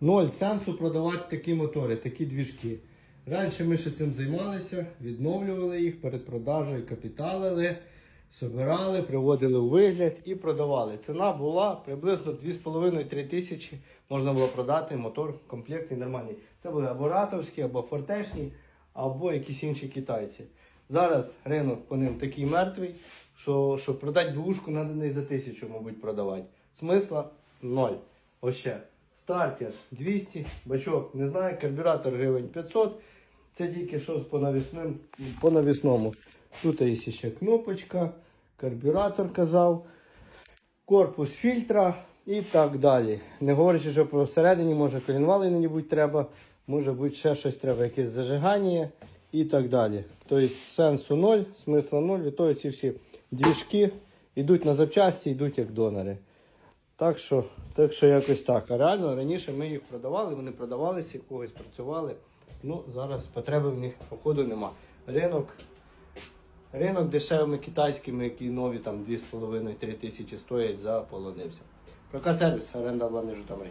Ноль сенсу продавати такі мотори, такі двіжки. Раніше ми ще цим займалися, відновлювали їх перед продажею, капіталили, собирали, приводили у вигляд і продавали. Ціна була приблизно 2,5-3 тисячі. Можна було продати мотор комплектний, нормальний. Це були або ратовські, або фортешні, або якісь інші китайці. Зараз ринок по ним такий мертвий, що, що продати двушку треба не за тисячу, мабуть, продавати. Смисла ноль. Ось ще. Стартер 200, бачок, не знаю, карбюратор гривень 500. Це тільки що по навісному. По навісному. Тут є ще кнопочка, карбюратор казав, корпус фільтра і так далі. Не говорячи, що про всередині, може колінвали не-небудь треба, може бути ще щось треба, якесь зажигання і так далі. Тобто сенсу ноль, смисла ноль, і то ці всі двіжки йдуть на запчасті, йдуть як донори. Так що, так що якось так. А реально раніше ми їх продавали, вони продавалися, когось працювали. Ну, зараз потреби в них, походу, нема. Ринок, ринок дешевими китайськими, які нові там 2,5-3 тисячі стоять, заполонився. Прокат сервіс, оренда влади Житомирі.